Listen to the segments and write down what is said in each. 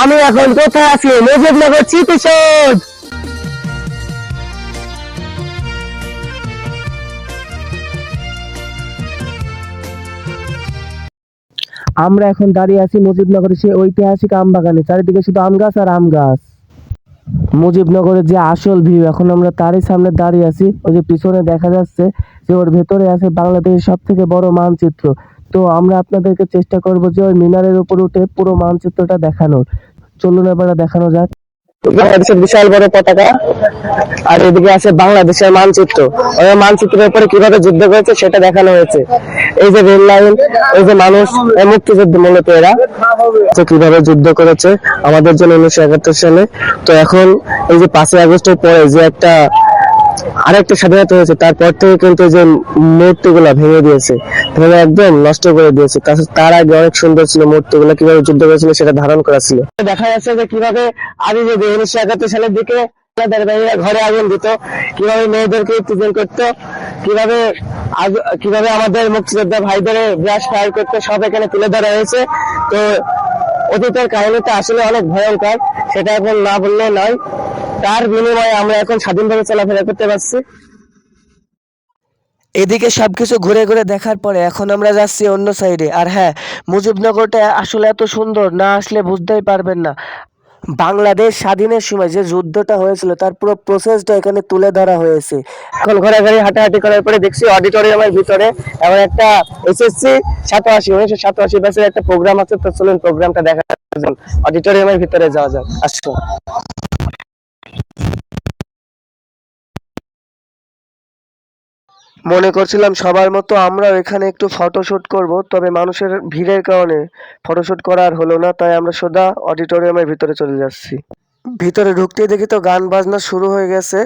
আমি এখন কোথায় আছি? মুজিবনগর চিকিৎসক আমরা এখন দাঁড়িয়ে আছি মুজিবনগরের সেই ঐতিহাসিক আম বাগানে চারিদিকে শুধু আম গাছ আর আম গাছ মুজিবনগরের যে আসল ভিউ এখন আমরা তারই সামনে দাঁড়িয়ে আছি। ওই যে পিছনে দেখা যাচ্ছে যে ওর ভেতরে আছে বাংলাদেশের সব থেকে বড় মানচিত্র। তো আমরা আপনাদেরকে চেষ্টা করব যে ওই মিনারের উপর উঠে পুরো মানচিত্রটা দেখানোর। চলুন এবার দেখানো যাক। বাংলাদেশের বিশাল বড় পতাকা, আর এদিকে আছে বাংলাদেশের মানচিত্র। ওই মানচিত্রের উপরে কীভাবে যুদ্ধ করেছে সেটা দেখানো হয়েছে। এই যে রেল লাইন, এই যে মানুষ মুক্তিযুদ্ধ মূলত এরা তো কীভাবে যুদ্ধ করেছে আমাদের জন্য উনিশশো একাত্তর সালে। তো এখন এই যে পাঁচই আগস্টের পরে যে একটা আরেকটা স্বাধীনতা হয়েছে, তারপর থেকে কিন্তু যে মূর্তিগুলা ভেঙে দিয়েছে, ভেঙে একদম নষ্ট করে দিয়েছে। তার আগে অনেক সুন্দর ছিল মূর্তিগুলো, কীভাবে যুদ্ধ করেছিল সেটা ধারণ করা ছিল। দেখা যাচ্ছে যে কীভাবে আগে যে উনিশশো একাত্তর সালের দিকে ঘরে আগুন দিত, কীভাবে মেয়েদেরকে উত্তেজন করতো, কীভাবে কীভাবে আমাদের মুক্তিযোদ্ধা ভাইদের ব্রাশ ফায়ার করতে, সব এখানে তুলে ধরা হয়েছে। তো অতীতের কাহিনীটা আসলে অনেক ভয়ঙ্কর, সেটা এখন না বললে নয়। তার বিনিময়ে আমরা এখন স্বাধীনভাবে চলাফেরা করতে পারছি। এদিকে সবকিছু ঘুরে ঘুরে দেখার পরে এখন আমরা যাচ্ছি অন্য সাইডে আর হ্যাঁ মুজিবনগরটা আসলে এত সুন্দর না আসলে বুঝতেই পারবেন না। বাংলাদেশ স্বাধীনের সময় যে যুদ্ধটা হয়েছিল তার পুরো প্রসেসটা এখানে তুলে ধরা হয়েছে। এখন ঘোরাঘুরি হাঁটাহাঁটি করার পরে দেখছি অডিটোরিয়ামের ভিতরে এমন একটা এসএসসি সাতাশি উনিশশো সাতাশি ব্যাচের একটা প্রোগ্রাম আছে তো চলুন প্রোগ্রামটা দেখা অডিটোরিয়ামের ভিতরে যাওয়া যাক আসো মনে করছিলাম সবার মতো আমরাও এখানে একটু ফটোশুট করব, তবে মানুষের ভিড়ের কারণে ফটোশুট করা আর হলো না, তাই আমরা সোজা অডিটোরিয়ামের ভিতরে চলে যাচ্ছি। ভিতরে ঢুকতেই দেখি তো গান বাজনা শুরু হয়ে গেছে,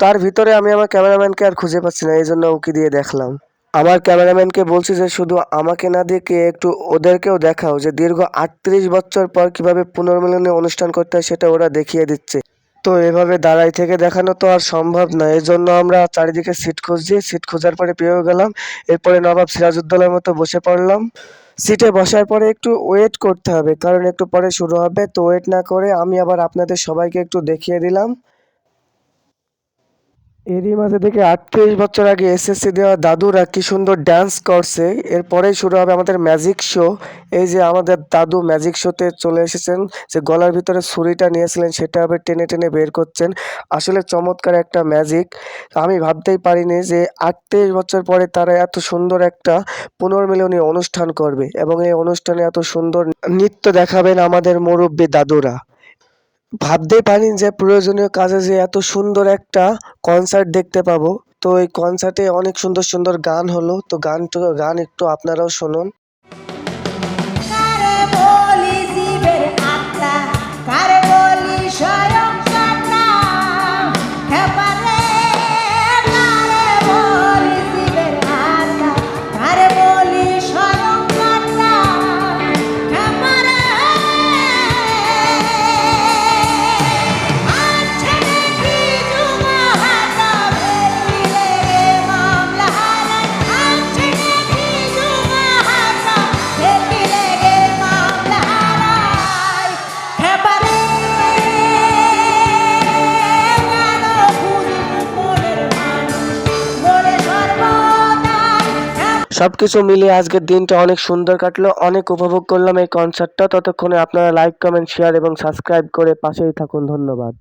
তার ভিতরে আমি আমার ক্যামেরাম্যানকে আর খুঁজে পাচ্ছি না এই জন্য ওকে দিয়ে দেখলাম। আমার ক্যামেরাম্যানকে বলছি যে শুধু আমাকে না দেখে একটু ওদেরকেও দেখাও, যে দীর্ঘ আটত্রিশ বছর পর কীভাবে পুনর্মিলনী অনুষ্ঠান করতে হয় সেটা ওরা দেখিয়ে দিচ্ছে। তো এভাবে দাঁড়াই থেকে দেখানো তো আর সম্ভব না। এই জন্য আমরা চারিদিকে সিট খুঁজছি। সিট খোঁজার পরে পেয়েও গেলাম। এরপরে নবাব সিরাজউদ্দৌলার মতো বসে পড়লাম। সিটে বসার পরে একটু ওয়েট করতে হবে, কারণ একটু পরে শুরু হবে। তো ওয়েট না করে আমি আবার আপনাদের সবাইকে একটু দেখিয়ে দিলাম। এরই মাঝে দেখে আটত্রিশ বছর আগে এসএসসি দেওয়া দাদুরা কি সুন্দর ডান্স করছে। এরপরেই শুরু হবে আমাদের ম্যাজিক শো এই যে আমাদের দাদু ম্যাজিক শোতে চলে এসেছেন, যে গলার ভিতরে ছুরিটা নিয়েছিলেন, সেটা আবার টেনে টেনে বের করছেন। আসলে চমৎকার একটা ম্যাজিক আমি ভাবতেই পারিনি যে আটত্রিশ বছর পরে তারা এত সুন্দর একটা পুনর্মিলনী অনুষ্ঠান করবে এবং এই অনুষ্ঠানে এত সুন্দর নৃত্য দেখাবেন আমাদের মুরব্বী দাদুরা। ভাবতেই পারিনি যে প্রয়োজনীয় কাজে যে এত সুন্দর একটা কনসার্ট দেখতে পাবো। তো এই কনসার্টে অনেক সুন্দর সুন্দর গান হলো। তো গান গান একটু আপনারাও শুনুন। সবকিছু মিলিয়ে আজকের দিনটা অনেক সুন্দর কাটলো, অনেক উপভোগ করলাম এই কনসার্টটা ততক্ষণে আপনারা লাইক কমেন্ট শেয়ার এবং সাবস্ক্রাইব করে পাশেই থাকুন। ধন্যবাদ।